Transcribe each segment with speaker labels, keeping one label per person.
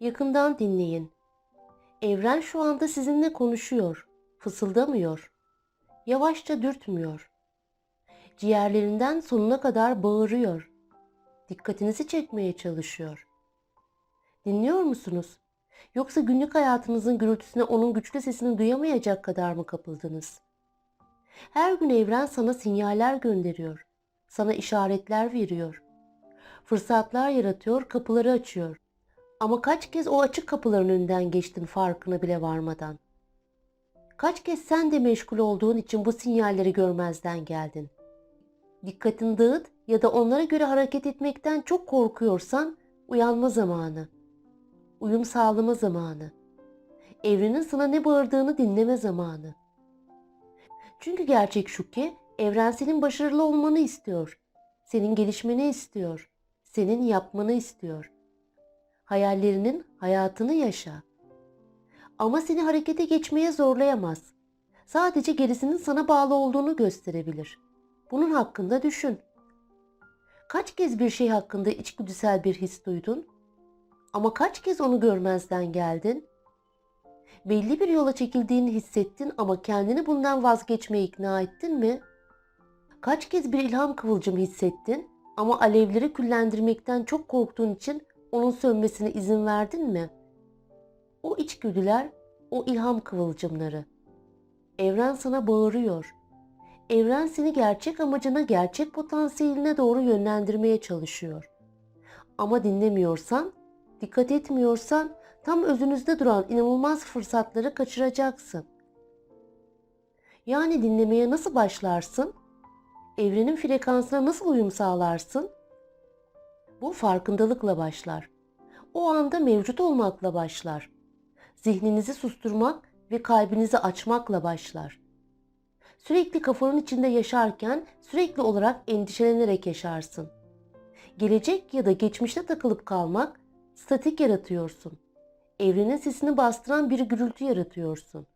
Speaker 1: Yakından dinleyin. Evren şu anda sizinle konuşuyor, fısıldamıyor. Yavaşça dürtmüyor. Ciğerlerinden sonuna kadar bağırıyor. Dikkatinizi çekmeye çalışıyor. Dinliyor musunuz? Yoksa günlük hayatınızın gürültüsüne onun güçlü sesini duyamayacak kadar mı kapıldınız? Her gün evren sana sinyaller gönderiyor. Sana işaretler veriyor. Fırsatlar yaratıyor, kapıları açıyor. Ama kaç kez o açık kapıların önünden geçtin farkına bile varmadan? Kaç kez sen de meşgul olduğun için bu sinyalleri görmezden geldin? Dikkatini dağıt ya da onlara göre hareket etmekten çok korkuyorsan uyanma zamanı. Uyum sağlama zamanı. Evrenin sana ne bağırdığını dinleme zamanı. Çünkü gerçek şu ki evren senin başarılı olmanı istiyor. Senin gelişmeni istiyor. Senin yapmanı istiyor. Hayallerinin hayatını yaşa. Ama seni harekete geçmeye zorlayamaz. Sadece gerisinin sana bağlı olduğunu gösterebilir. Bunun hakkında düşün. Kaç kez bir şey hakkında içgüdüsel bir his duydun? Ama kaç kez onu görmezden geldin? Belli bir yola çekildiğini hissettin ama kendini bundan vazgeçmeye ikna ettin mi? Kaç kez bir ilham kıvılcımı hissettin ama alevleri küllendirmekten çok korktuğun için onun sönmesine izin verdin mi? O içgüdüler, o ilham kıvılcımları. Evren sana bağırıyor. Evren seni gerçek amacına, gerçek potansiyeline doğru yönlendirmeye çalışıyor. Ama dinlemiyorsan, dikkat etmiyorsan tam özünüzde duran inanılmaz fırsatları kaçıracaksın. Yani dinlemeye nasıl başlarsın? Evrenin frekansına nasıl uyum sağlarsın? Bu farkındalıkla başlar. O anda mevcut olmakla başlar. Zihninizi susturmak ve kalbinizi açmakla başlar. Sürekli kafanın içinde yaşarken sürekli olarak endişelenerek yaşarsın. Gelecek ya da geçmişte takılıp kalmak statik yaratıyorsun. Evrenin sesini bastıran bir gürültü yaratıyorsun.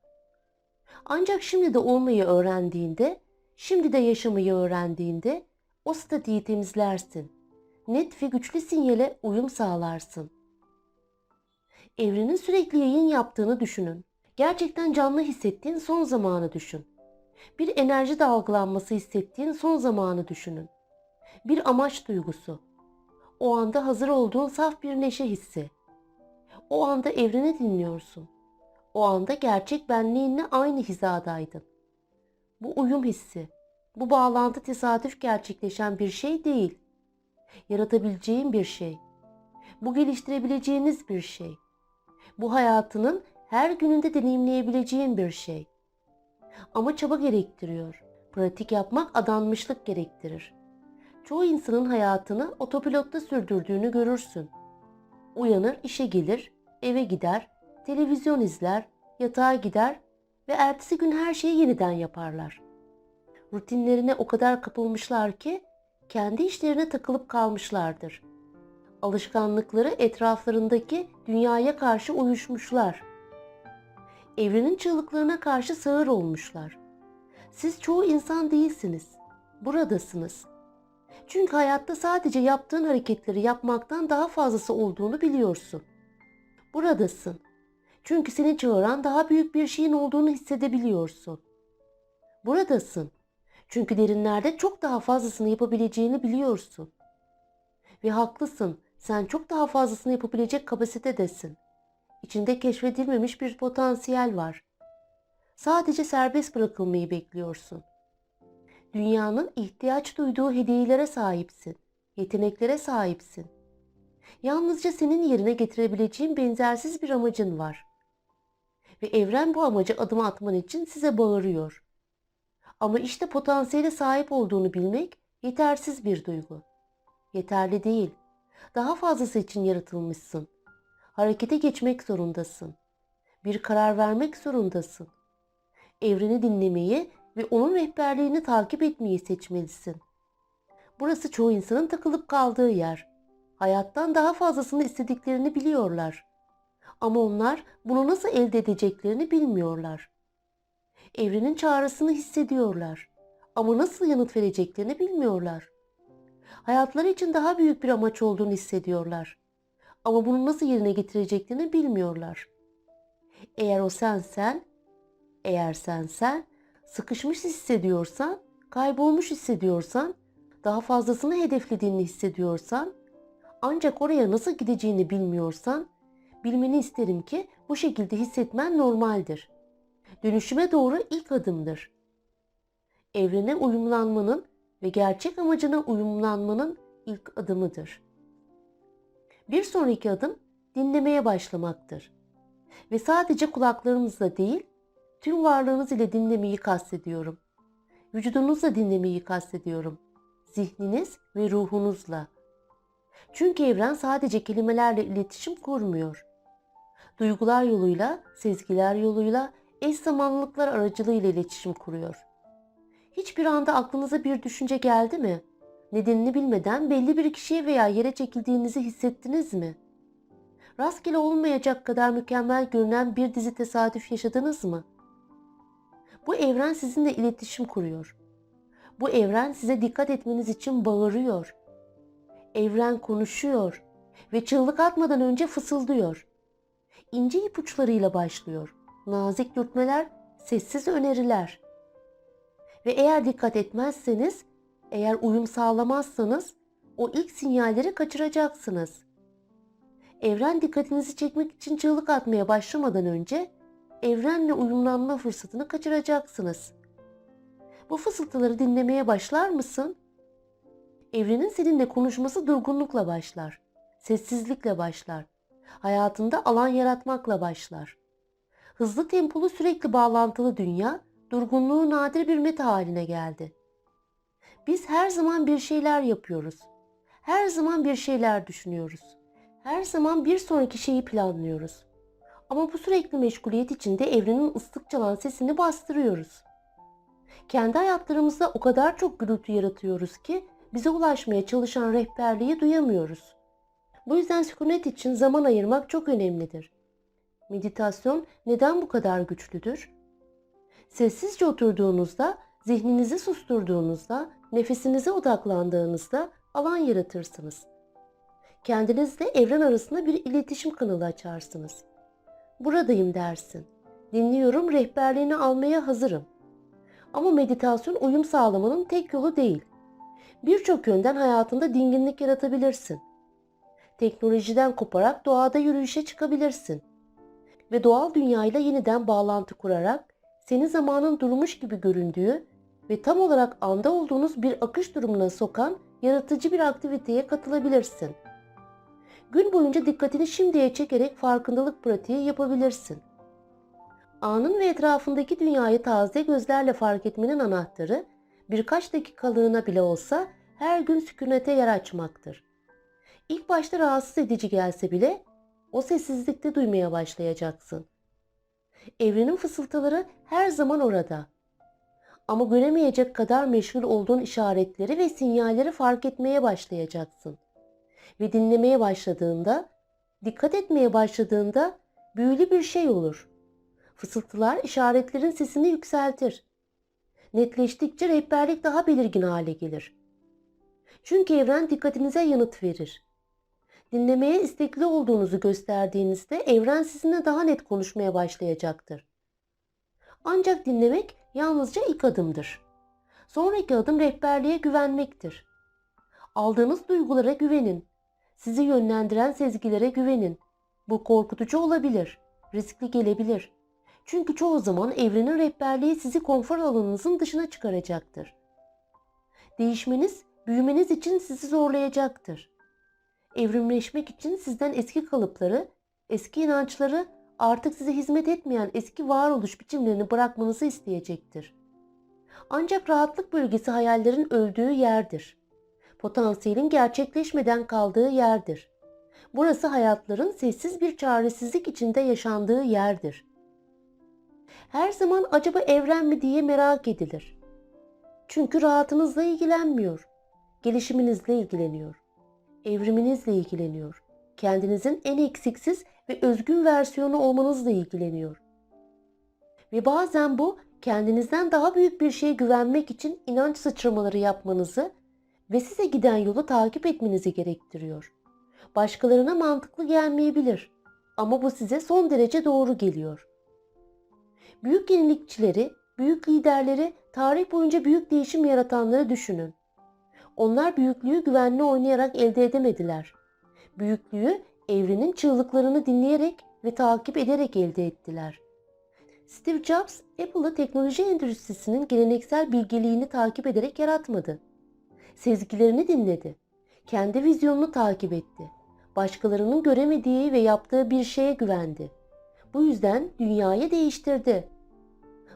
Speaker 1: Ancak şimdi de olmayı öğrendiğinde, şimdi de yaşamayı öğrendiğinde o statiği temizlersin. Net ve güçlü sinyale uyum sağlarsın. Evrenin sürekli yayın yaptığını düşünün. Gerçekten canlı hissettiğin son zamanı düşün. Bir enerji dalgalanması hissettiğin son zamanı düşünün. Bir amaç duygusu. O anda hazır olduğun saf bir neşe hissi. O anda evreni dinliyorsun. O anda gerçek benliğinle aynı hizadaydın. Bu uyum hissi, bu bağlantı tesadüf gerçekleşen bir şey değil. Yaratabileceğin bir şey. Bu geliştirebileceğiniz bir şey. Bu hayatının her gününde deneyimleyebileceğin bir şey. Ama çaba gerektiriyor. Pratik yapmak adanmışlık gerektirir. Çoğu insanın hayatını otopilotta sürdürdüğünü görürsün. Uyanır, işe gelir, eve gider, televizyon izler, yatağa gider ve ertesi gün her şeyi yeniden yaparlar. Rutinlerine o kadar kapılmışlar ki kendi işlerine takılıp kalmışlardır. Alışkanlıkları etraflarındaki dünyaya karşı uyuşmuşlar. Evrenin çığlıklarına karşı sağır olmuşlar. Siz çoğu insan değilsiniz. Buradasınız. Çünkü hayatta sadece yaptığın hareketleri yapmaktan daha fazlası olduğunu biliyorsun. Buradasın. Çünkü seni çağıran daha büyük bir şeyin olduğunu hissedebiliyorsun. Buradasın. Çünkü derinlerde çok daha fazlasını yapabileceğini biliyorsun. Ve haklısın. Sen çok daha fazlasını yapabilecek kapasitedesin. İçinde keşfedilmemiş bir potansiyel var. Sadece serbest bırakılmayı bekliyorsun. Dünyanın ihtiyaç duyduğu hediyelere sahipsin. Yeteneklere sahipsin. Yalnızca senin yerine getirebileceğin benzersiz bir amacın var. Ve evren bu amaca adım atman için size bağırıyor. Ama işte potansiyele sahip olduğunu bilmek yetersiz bir duygu. Yeterli değil. Daha fazlası için yaratılmışsın. Harekete geçmek zorundasın. Bir karar vermek zorundasın. Evreni dinlemeyi ve onun rehberliğini takip etmeyi seçmelisin. Burası çoğu insanın takılıp kaldığı yer. Hayattan daha fazlasını istediklerini biliyorlar. Ama onlar bunu nasıl elde edeceklerini bilmiyorlar. Evrenin çağrısını hissediyorlar. Ama nasıl yanıt vereceklerini bilmiyorlar. Hayatları için daha büyük bir amaç olduğunu hissediyorlar. Ama bunu nasıl yerine getireceklerini bilmiyorlar. Eğer o sensen, eğer sensen, sıkışmış hissediyorsan, kaybolmuş hissediyorsan, daha fazlasını hedeflediğini hissediyorsan, ancak oraya nasıl gideceğini bilmiyorsan, bilmeni isterim ki bu şekilde hissetmen normaldir. Dönüşüme doğru ilk adımdır. Evrene uyumlanmanın ve gerçek amacına uyumlanmanın ilk adımıdır. Bir sonraki adım dinlemeye başlamaktır. Ve sadece kulaklarınızla değil, tüm varlığınız ile dinlemeyi kastediyorum. Vücudunuzla dinlemeyi kastediyorum. Zihniniz ve ruhunuzla. Çünkü evren sadece kelimelerle iletişim kurmuyor. Duygular yoluyla, sezgiler yoluyla, eş zamanlılıklar aracılığıyla iletişim kuruyor. Hiçbir anda aklınıza bir düşünce geldi mi? Nedenini bilmeden belli bir kişiye veya yere çekildiğinizi hissettiniz mi? Rastgele olmayacak kadar mükemmel görünen bir dizi tesadüf yaşadınız mı? Bu evren sizinle iletişim kuruyor. Bu evren size dikkat etmeniz için bağırıyor. Evren konuşuyor ve çığlık atmadan önce fısıldıyor. İnce ipuçlarıyla başlıyor. Nazik dürtmeler, sessiz öneriler. Ve eğer dikkat etmezseniz, eğer uyum sağlamazsanız o ilk sinyalleri kaçıracaksınız. Evren dikkatinizi çekmek için çığlık atmaya başlamadan önce evrenle uyumlanma fırsatını kaçıracaksınız. Bu fısıltıları dinlemeye başlar mısın? Evrenin seninle konuşması durgunlukla başlar. Sessizlikle başlar. Hayatında alan yaratmakla başlar. Hızlı tempolu sürekli bağlantılı dünya durgunluğu nadir bir meta haline geldi. Biz her zaman bir şeyler yapıyoruz. Her zaman bir şeyler düşünüyoruz. Her zaman bir sonraki şeyi planlıyoruz. Ama bu sürekli meşguliyet içinde evrenin ıslık çalan sesini bastırıyoruz. Kendi hayatlarımızda o kadar çok gürültü yaratıyoruz ki bize ulaşmaya çalışan rehberliği duyamıyoruz. Bu yüzden sükunet için zaman ayırmak çok önemlidir. Meditasyon neden bu kadar güçlüdür? Sessizce oturduğunuzda, zihninizi susturduğunuzda, nefesinize odaklandığınızda alan yaratırsınız. Kendinizle evren arasında bir iletişim kanalı açarsınız. Buradayım dersin. Dinliyorum, rehberliğini almaya hazırım. Ama meditasyon uyum sağlamanın tek yolu değil. Birçok yönden hayatında dinginlik yaratabilirsin. Teknolojiden koparak doğada yürüyüşe çıkabilirsin. Ve doğal dünyayla yeniden bağlantı kurarak senin zamanın durmuş gibi göründüğü ve tam olarak anda olduğunuz bir akış durumuna sokan yaratıcı bir aktiviteye katılabilirsin. Gün boyunca dikkatini şimdiye çekerek farkındalık pratiği yapabilirsin. Anın ve etrafındaki dünyayı taze gözlerle fark etmenin anahtarı birkaç dakikalığına bile olsa her gün sükunete yer açmaktır. İlk başta rahatsız edici gelse bile o sessizlikte duymaya başlayacaksın. Evrenin fısıltıları her zaman orada. Ama göremeyecek kadar meşgul olduğun işaretleri ve sinyalleri fark etmeye başlayacaksın. Ve dinlemeye başladığında, dikkat etmeye başladığında büyülü bir şey olur. Fısıltılar işaretlerin sesini yükseltir. Netleştikçe rehberlik daha belirgin hale gelir. Çünkü evren dikkatinize yanıt verir. Dinlemeye istekli olduğunuzu gösterdiğinizde evren sizinle daha net konuşmaya başlayacaktır. Ancak dinlemek yalnızca ilk adımdır. Sonraki adım rehberliğe güvenmektir. Aldığınız duygulara güvenin. Sizi yönlendiren sezgilere güvenin. Bu korkutucu olabilir, riskli gelebilir. Çünkü çoğu zaman evrenin rehberliği sizi konfor alanınızın dışına çıkaracaktır. Değişmeniz, büyümeniz için sizi zorlayacaktır. Evrimleşmek için sizden eski kalıpları, eski inançları, artık size hizmet etmeyen eski varoluş biçimlerini bırakmanızı isteyecektir. Ancak rahatlık bölgesi hayallerin öldüğü yerdir. Potansiyelin gerçekleşmeden kaldığı yerdir. Burası hayatların sessiz bir çaresizlik içinde yaşandığı yerdir. Her zaman acaba evren mi diye merak edilir. Çünkü rahatınızla ilgilenmiyor. Gelişiminizle ilgileniyor. Evriminizle ilgileniyor. Kendinizin en eksiksiz ve özgün versiyonu olmanızla ilgileniyor. Ve bazen bu kendinizden daha büyük bir şeye güvenmek için inanç sıçramaları yapmanızı ve size giden yolu takip etmenizi gerektiriyor. Başkalarına mantıklı gelmeyebilir ama bu size son derece doğru geliyor. Büyük yenilikçileri, büyük liderleri, tarih boyunca büyük değişim yaratanları düşünün. Onlar büyüklüğü güvenli oynayarak elde edemediler. Büyüklüğü evrenin çığlıklarını dinleyerek ve takip ederek elde ettiler. Steve Jobs, Apple'ı teknoloji endüstrisinin geleneksel bilgeliğini takip ederek yaratmadı. Sezgilerini dinledi. Kendi vizyonunu takip etti. Başkalarının göremediği ve yaptığı bir şeye güvendi. Bu yüzden dünyayı değiştirdi.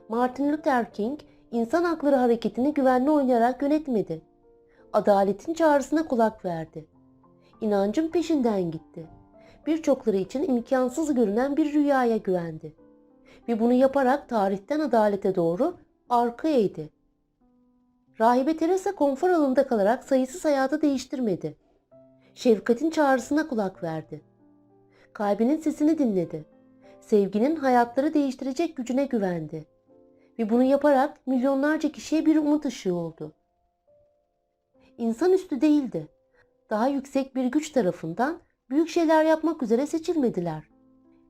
Speaker 1: Martin Luther King, insan hakları hareketini güvenli oynayarak yönetmedi. Adaletin çağrısına kulak verdi. İnancın peşinden gitti. Birçokları için imkansız görünen bir rüyaya güvendi. Ve bunu yaparak tarihten adalete doğru arka eğdi. Rahibe Teresa konfor alanında kalarak sayısız hayatı değiştirmedi. Şefkatin çağrısına kulak verdi. Kalbinin sesini dinledi. Sevginin hayatları değiştirecek gücüne güvendi. Ve bunu yaparak milyonlarca kişiye bir umut ışığı oldu. İnsanüstü değildi. Daha yüksek bir güç tarafından büyük şeyler yapmak üzere seçilmediler.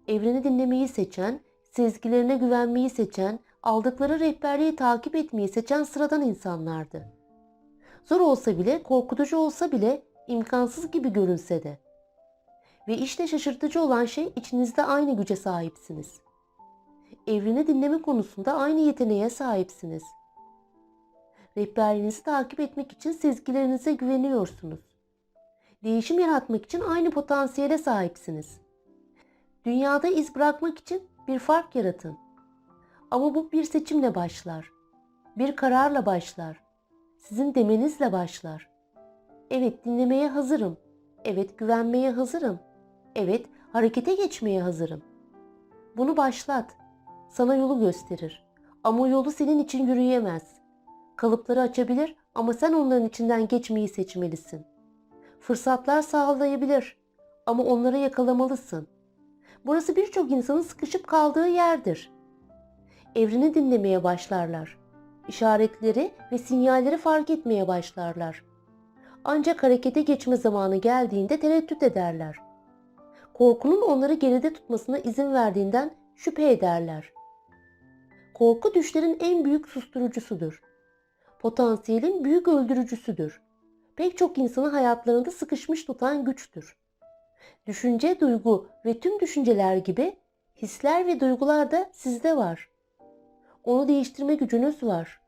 Speaker 1: Evreni dinlemeyi seçen, sezgilerine güvenmeyi seçen, aldıkları rehberliği takip etmeyi seçen sıradan insanlardı. Zor olsa bile, korkutucu olsa bile, imkansız gibi görünse de. Ve işte şaşırtıcı olan şey içinizde aynı güce sahipsiniz. Evreni dinleme konusunda aynı yeteneğe sahipsiniz. Rehberliğinizi takip etmek için sezgilerinize güveniyorsunuz. Değişim yaratmak için aynı potansiyele sahipsiniz. Dünyada iz bırakmak için bir fark yaratın. Ama bu bir seçimle başlar. Bir kararla başlar. Sizin demenizle başlar. Evet dinlemeye hazırım. Evet güvenmeye hazırım. Evet harekete geçmeye hazırım. Bunu başlat. Sana yolu gösterir. Ama yolu senin için yürüyemez. Kalıpları açabilir ama sen onların içinden geçmeyi seçmelisin. Fırsatlar sağlayabilir ama onları yakalamalısın. Burası birçok insanın sıkışıp kaldığı yerdir. Evreni dinlemeye başlarlar. İşaretleri ve sinyalleri fark etmeye başlarlar. Ancak harekete geçme zamanı geldiğinde tereddüt ederler. Korkunun onları geride tutmasına izin verdiğinden şüphe ederler. Korku düşlerin en büyük susturucusudur. Potansiyelin büyük öldürücüsüdür. Pek çok insanı hayatlarında sıkışmış tutan güçtür. Düşünce, duygu ve tüm düşünceler gibi hisler ve duygular da sizde var. Onu değiştirme gücünüz var.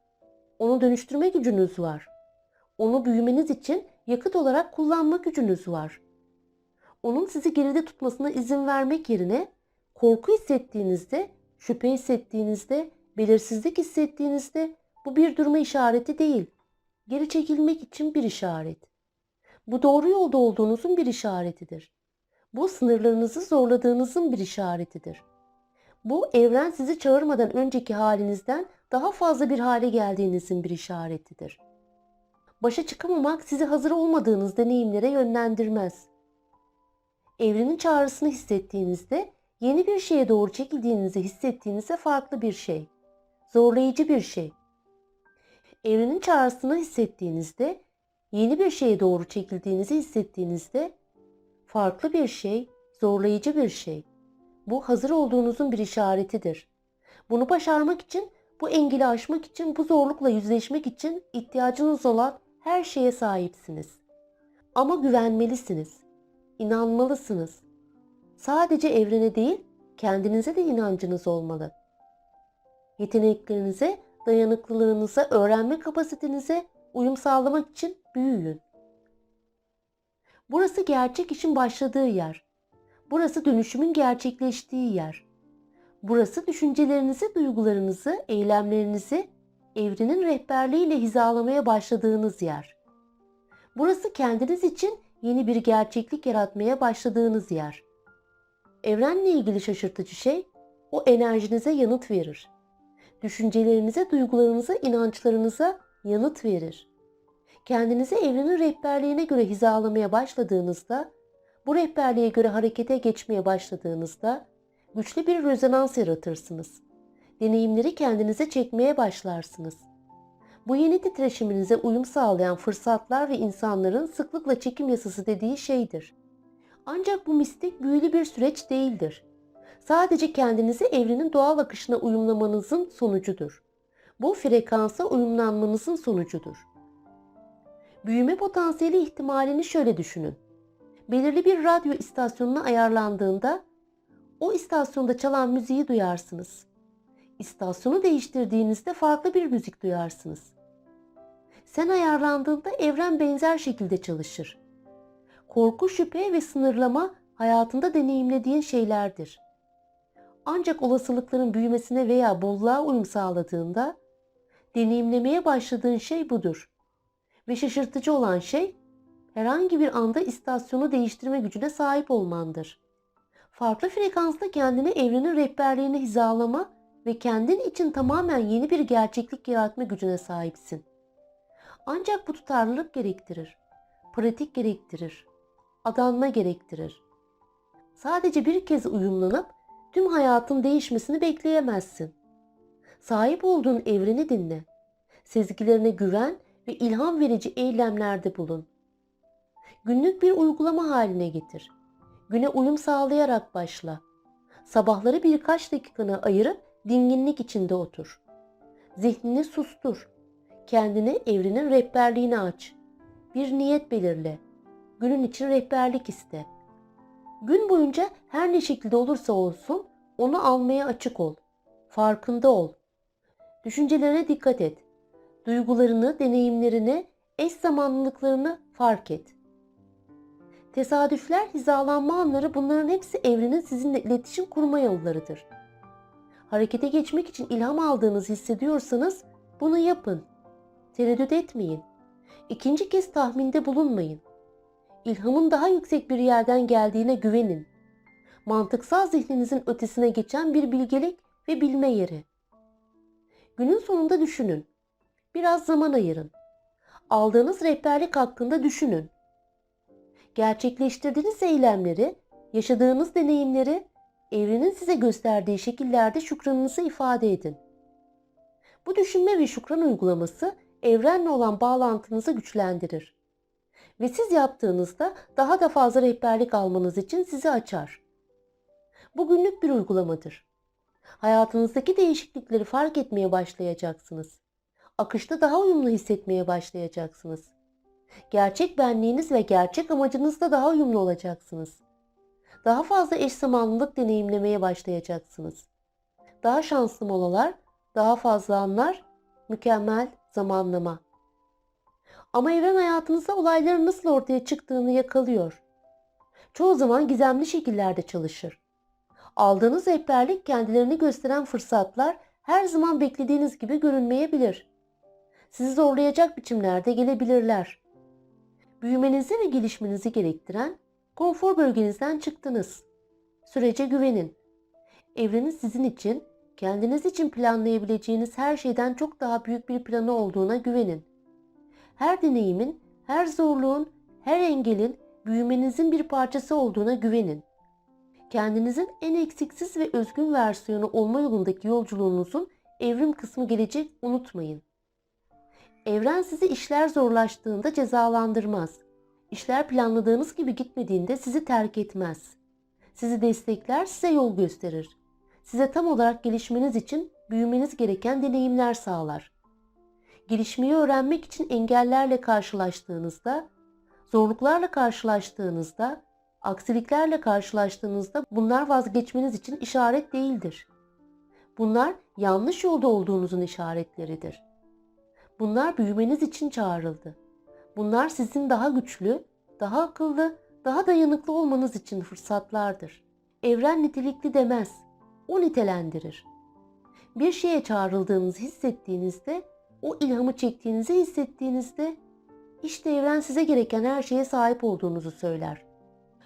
Speaker 1: Onu dönüştürme gücünüz var. Onu büyümeniz için yakıt olarak kullanma gücünüz var. Onun sizi geride tutmasına izin vermek yerine korku hissettiğinizde, şüphe hissettiğinizde, belirsizlik hissettiğinizde bu bir durma işareti değil. Geri çekilmek için bir işaret. Bu doğru yolda olduğunuzun bir işaretidir. Bu sınırlarınızı zorladığınızın bir işaretidir. Bu evren sizi çağırmadan önceki halinizden daha fazla bir hale geldiğinizin bir işaretidir. Başa çıkamamak sizi hazır olmadığınız deneyimlere yönlendirmez. Evrenin çağrısını hissettiğinizde yeni bir şeye doğru çekildiğinizi hissettiğinizde farklı bir şey. Zorlayıcı bir şey. Evrenin çağrısını hissettiğinizde yeni bir şeye doğru çekildiğinizi hissettiğinizde farklı bir şey, zorlayıcı bir şey. Bu hazır olduğunuzun bir işaretidir. Bunu başarmak için, bu engeli aşmak için, bu zorlukla yüzleşmek için ihtiyacınız olan her şeye sahipsiniz. Ama güvenmelisiniz. İnanmalısınız. Sadece evrene değil, kendinize de inancınız olmalı. Yeteneklerinize, dayanıklılığınıza, öğrenme kapasitenize uyum sağlamak için büyüyün. Burası gerçek işin başladığı yer. Burası dönüşümün gerçekleştiği yer. Burası düşüncelerinizi, duygularınızı, eylemlerinizi evrenin rehberliğiyle hizalamaya başladığınız yer. Burası kendiniz için yeni bir gerçeklik yaratmaya başladığınız yer. Evrenle ilgili şaşırtıcı şey o enerjinize yanıt verir. Düşüncelerinize, duygularınıza, inançlarınıza yanıt verir. Kendinizi evrenin rehberliğine göre hizalamaya başladığınızda, bu rehberliğe göre harekete geçmeye başladığınızda güçlü bir rezonans yaratırsınız. Deneyimleri kendinize çekmeye başlarsınız. Bu yeni titreşiminize uyum sağlayan fırsatlar ve insanların sıklıkla çekim yasası dediği şeydir. Ancak bu mistik büyülü bir süreç değildir. Sadece kendinizi evrenin doğal akışına uyumlamanızın sonucudur. Bu frekansa uyumlanmanızın sonucudur. Büyüme potansiyeli ihtimalini şöyle düşünün. Belirli bir radyo istasyonuna ayarlandığında o istasyonda çalan müziği duyarsınız. İstasyonu değiştirdiğinizde farklı bir müzik duyarsınız. Sen ayarlandığında evren benzer şekilde çalışır. Korku, şüphe ve sınırlama hayatında deneyimlediğin şeylerdir. Ancak olasılıkların büyümesine veya bolluğa uyum sağladığında deneyimlemeye başladığın şey budur. Ve şaşırtıcı olan şey herhangi bir anda istasyonu değiştirme gücüne sahip olmandır. Farklı frekansta kendini evrenin rehberliğine hizalama ve kendin için tamamen yeni bir gerçeklik yaratma gücüne sahipsin. Ancak bu tutarlılık gerektirir. Pratik gerektirir. Adanma gerektirir. Sadece bir kez uyumlanıp tüm hayatın değişmesini bekleyemezsin. Sahip olduğun evreni dinle. Sezgilerine güven ve ilham verici eylemlerde bulun. Günlük bir uygulama haline getir. Güne uyum sağlayarak başla. Sabahları birkaç dakikanı ayırıp dinginlik içinde otur. Zihnini sustur. Kendini evrenin rehberliğine aç. Bir niyet belirle. Günün için rehberlik iste. Gün boyunca her ne şekilde olursa olsun onu almaya açık ol. Farkında ol. Düşüncelerine dikkat et. Duygularını, deneyimlerini, eş zamanlılıklarını fark et. Tesadüfler, hizalanma anları bunların hepsi evrenin sizinle iletişim kurma yollarıdır. Harekete geçmek için ilham aldığınızı hissediyorsanız bunu yapın. Tereddüt etmeyin. İkinci kez tahminde bulunmayın. İlhamın daha yüksek bir yerden geldiğine güvenin. Mantıksal zihninizin ötesine geçen bir bilgelik ve bilme yeri. Günün sonunda düşünün. Biraz zaman ayırın. Aldığınız rehberlik hakkında düşünün. Gerçekleştirdiğiniz eylemleri, yaşadığınız deneyimleri evrenin size gösterdiği şekillerde şükranınızı ifade edin. Bu düşünme ve şükran uygulaması evrenle olan bağlantınızı güçlendirir. Ve siz yaptığınızda daha da fazla rehberlik almanız için sizi açar. Bu günlük bir uygulamadır. Hayatınızdaki değişiklikleri fark etmeye başlayacaksınız. Akışta daha uyumlu hissetmeye başlayacaksınız. Gerçek benliğiniz ve gerçek amacınızda daha uyumlu olacaksınız. Daha fazla eş zamanlılık deneyimlemeye başlayacaksınız. Daha şanslı molalar, daha fazla anlar, mükemmel zamanlama. Ama evren hayatınızda olayların nasıl ortaya çıktığını yakalıyor. Çoğu zaman gizemli şekillerde çalışır. Aldığınız rehberlik kendilerini gösteren fırsatlar her zaman beklediğiniz gibi görünmeyebilir. Sizi zorlayacak biçimlerde gelebilirler. Büyümenizi ve gelişmenizi gerektiren konfor bölgenizden çıktınız. Sürece güvenin. Evrenin sizin için, kendiniz için planlayabileceğiniz her şeyden çok daha büyük bir planı olduğuna güvenin. Her deneyimin, her zorluğun, her engelin büyümenizin bir parçası olduğuna güvenin. Kendinizin en eksiksiz ve özgün versiyonu olma yolundaki yolculuğunuzun evrim kısmı gelecek unutmayın. Evren sizi işler zorlaştığında cezalandırmaz. İşler planladığınız gibi gitmediğinde sizi terk etmez. Sizi destekler, size yol gösterir. Size tam olarak gelişmeniz için büyümeniz gereken deneyimler sağlar. Gelişmeyi öğrenmek için engellerle karşılaştığınızda, zorluklarla karşılaştığınızda, aksiliklerle karşılaştığınızda bunlar vazgeçmeniz için işaret değildir. Bunlar yanlış yolda olduğunuzun işaretleridir. Bunlar büyümeniz için çağrıldı. Bunlar sizin daha güçlü, daha akıllı, daha dayanıklı olmanız için fırsatlardır. Evren nitelikli demez, o nitelendirir. Bir şeye çağrıldığınızı hissettiğinizde, o ilhamı çektiğinizi hissettiğinizde, işte evren size gereken her şeye sahip olduğunuzu söyler.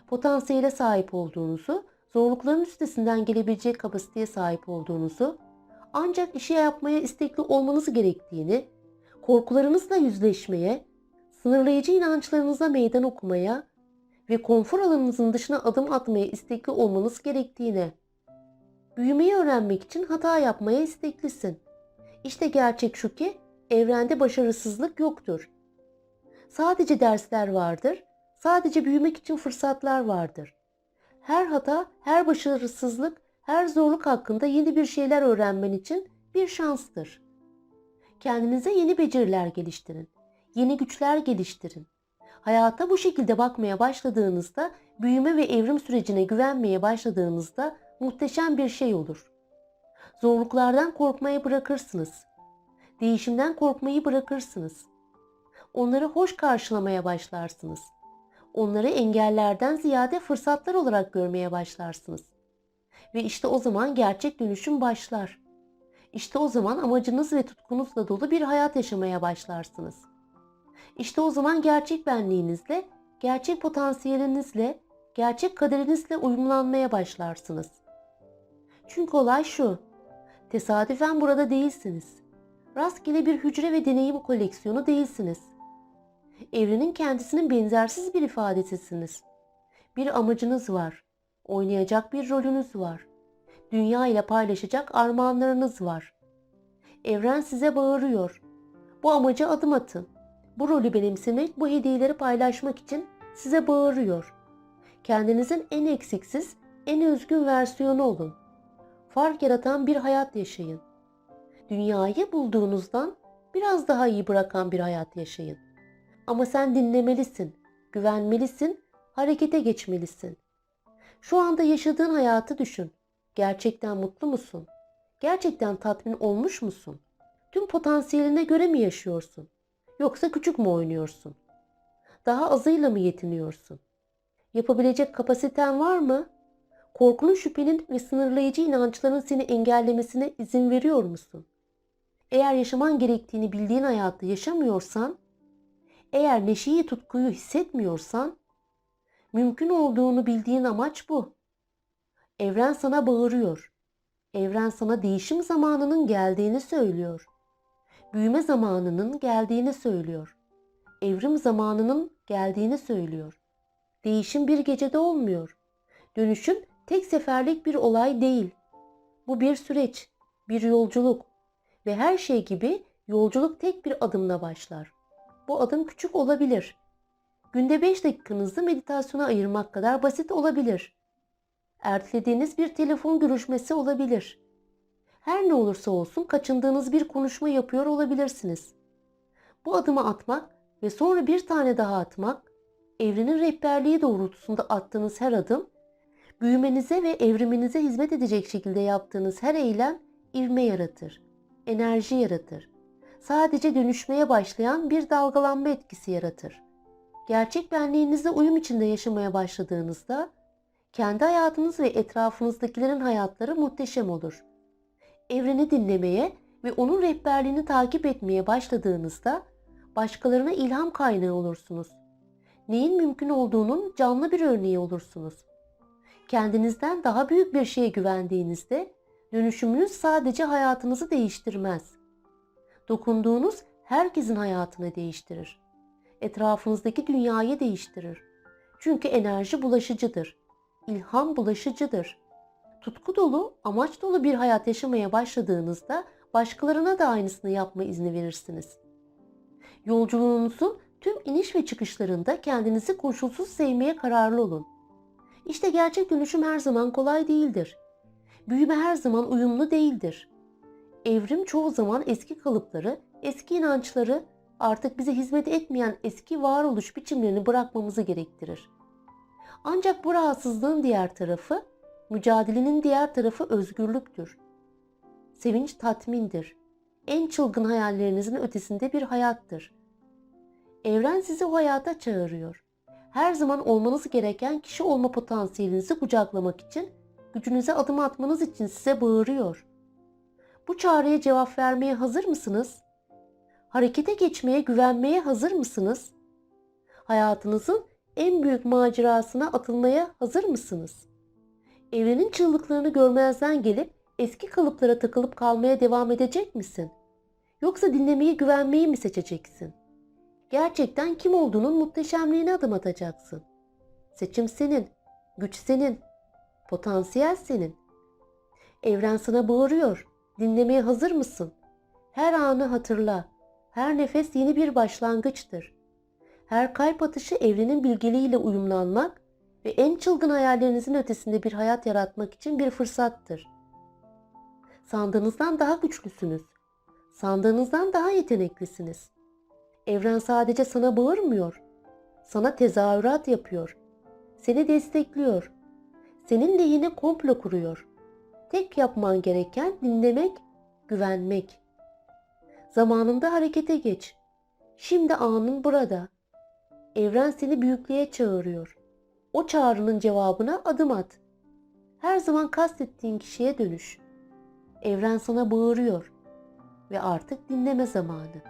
Speaker 1: Potansiyele sahip olduğunuzu, zorlukların üstesinden gelebilecek kapasiteye sahip olduğunuzu, ancak işi yapmaya istekli olmanız gerektiğini, korkularınızla yüzleşmeye, sınırlayıcı inançlarınıza meydan okumaya ve konfor alanınızın dışına adım atmaya istekli olmanız gerektiğine. Büyümeyi öğrenmek için hata yapmaya isteklisin. İşte gerçek şu ki evrende başarısızlık yoktur. Sadece dersler vardır, Sadece büyümek için fırsatlar vardır. Her hata, her başarısızlık, her zorluk hakkında yeni bir şeyler öğrenmen için bir şanstır. Kendinize yeni beceriler geliştirin. Yeni güçler geliştirin. Hayata bu şekilde bakmaya başladığınızda, büyüme ve evrim sürecine güvenmeye başladığınızda muhteşem bir şey olur. Zorluklardan korkmayı bırakırsınız. Değişimden korkmayı bırakırsınız. Onları hoş karşılamaya başlarsınız. Onları engellerden ziyade fırsatlar olarak görmeye başlarsınız. Ve işte o zaman gerçek dönüşüm başlar. İşte o zaman amacınız ve tutkunuzla dolu bir hayat yaşamaya başlarsınız. İşte o zaman gerçek benliğinizle, gerçek potansiyelinizle, gerçek kaderinizle uyumlanmaya başlarsınız. Çünkü olay şu. Tesadüfen burada değilsiniz. Rastgele bir hücre ve deneyim koleksiyonu değilsiniz. Evrenin kendisinin benzersiz bir ifadesisiniz. Bir amacınız var. Oynayacak bir rolünüz var. Dünya ile paylaşacak armağanlarınız var. Evren size bağırıyor. Bu amaca adım atın. Bu rolü benimsemek, bu hediyeleri paylaşmak için size bağırıyor. Kendinizin en eksiksiz, en özgün versiyonu olun. Fark yaratan bir hayat yaşayın. Dünyayı bulduğunuzdan biraz daha iyi bırakan bir hayat yaşayın. Ama sen dinlemelisin, güvenmelisin, harekete geçmelisin. Şu anda yaşadığın hayatı düşün. Gerçekten mutlu musun? Gerçekten tatmin olmuş musun? Tüm potansiyeline göre mi yaşıyorsun? Yoksa küçük mü oynuyorsun? Daha azıyla mı yetiniyorsun? Yapabilecek kapasiten var mı? Korkunun, şüphenin ve sınırlayıcı inançların seni engellemesine izin veriyor musun? Eğer yaşaman gerektiğini bildiğin hayatta yaşamıyorsan, eğer neşeyi tutkuyu hissetmiyorsan, mümkün olduğunu bildiğin amaç bu. Evren sana bağırıyor. Evren sana değişim zamanının geldiğini söylüyor. Büyüme zamanının geldiğini söylüyor. Evrim zamanının geldiğini söylüyor. Değişim bir gecede olmuyor. Dönüşüm tek seferlik bir olay değil. Bu bir süreç, bir yolculuk ve her şey gibi yolculuk tek bir adımla başlar. Bu adım küçük olabilir. Günde 5 dakikanızı meditasyona ayırmak kadar basit olabilir. Ertelediğiniz bir telefon görüşmesi olabilir. Her ne olursa olsun kaçındığınız bir konuşma yapıyor olabilirsiniz. Bu adımı atmak ve sonra bir tane daha atmak, evrenin rehberliği doğrultusunda attığınız her adım, büyümenize ve evriminize hizmet edecek şekilde yaptığınız her eylem ivme yaratır, enerji yaratır. Sadece dönüşmeye başlayan bir dalgalanma etkisi yaratır. Gerçek benliğinizle uyum içinde yaşamaya başladığınızda kendi hayatınız ve etrafınızdakilerin hayatları muhteşem olur. Evreni dinlemeye ve onun rehberliğini takip etmeye başladığınızda başkalarına ilham kaynağı olursunuz. Neyin mümkün olduğunun canlı bir örneği olursunuz. Kendinizden daha büyük bir şeye güvendiğinizde dönüşümünüz sadece hayatınızı değiştirmez. Dokunduğunuz herkesin hayatını değiştirir. Etrafınızdaki dünyayı değiştirir. Çünkü enerji bulaşıcıdır. İlham bulaşıcıdır. Tutku dolu, amaç dolu bir hayat yaşamaya başladığınızda başkalarına da aynısını yapma izni verirsiniz. Yolculuğunuzun tüm iniş ve çıkışlarında kendinizi koşulsuz sevmeye kararlı olun. İşte gerçek dönüşüm her zaman kolay değildir. Büyüme her zaman uyumlu değildir. Evrim çoğu zaman eski kalıpları, eski inançları, artık bize hizmet etmeyen eski varoluş biçimlerini bırakmamızı gerektirir. Ancak bu rahatsızlığın diğer tarafı, mücadelenin diğer tarafı özgürlüktür. Sevinç tatmindir. En çılgın hayallerinizin ötesinde bir hayattır. Evren sizi o hayata çağırıyor. Her zaman olmanız gereken kişi olma potansiyelinizi kucaklamak için, gücünüze adım atmanız için size bağırıyor. Bu çağrıya cevap vermeye hazır mısınız? Harekete geçmeye, güvenmeye hazır mısınız? Hayatınızın en büyük macerasına atılmaya hazır mısınız? Evrenin çığlıklarını görmezden gelip eski kalıplara takılıp kalmaya devam edecek misin? Yoksa dinlemeyi, güvenmeyi mi seçeceksin? Gerçekten kim olduğunun muhteşemliğine adım atacaksın. Seçim senin, güç senin, potansiyel senin. Evren sana bağırıyor. Dinlemeye hazır mısın? Her anı hatırla. Her nefes yeni bir başlangıçtır. Her kalp atışı evrenin bilgeliğiyle uyumlanmak ve en çılgın hayallerinizin ötesinde bir hayat yaratmak için bir fırsattır. Sandığınızdan daha güçlüsünüz. Sandığınızdan daha yeteneklisiniz. Evren sadece sana bağırmıyor. Sana tezahürat yapıyor. Seni destekliyor. Senin lehine komplo kuruyor. Tek yapman gereken dinlemek, güvenmek. Zamanında harekete geç. Şimdi anın burada. Evren seni büyüklüğe çağırıyor. O çağrının cevabına adım at. Her zaman kastettiğin kişiye dönüş. Evren sana bağırıyor ve artık dinleme zamanı.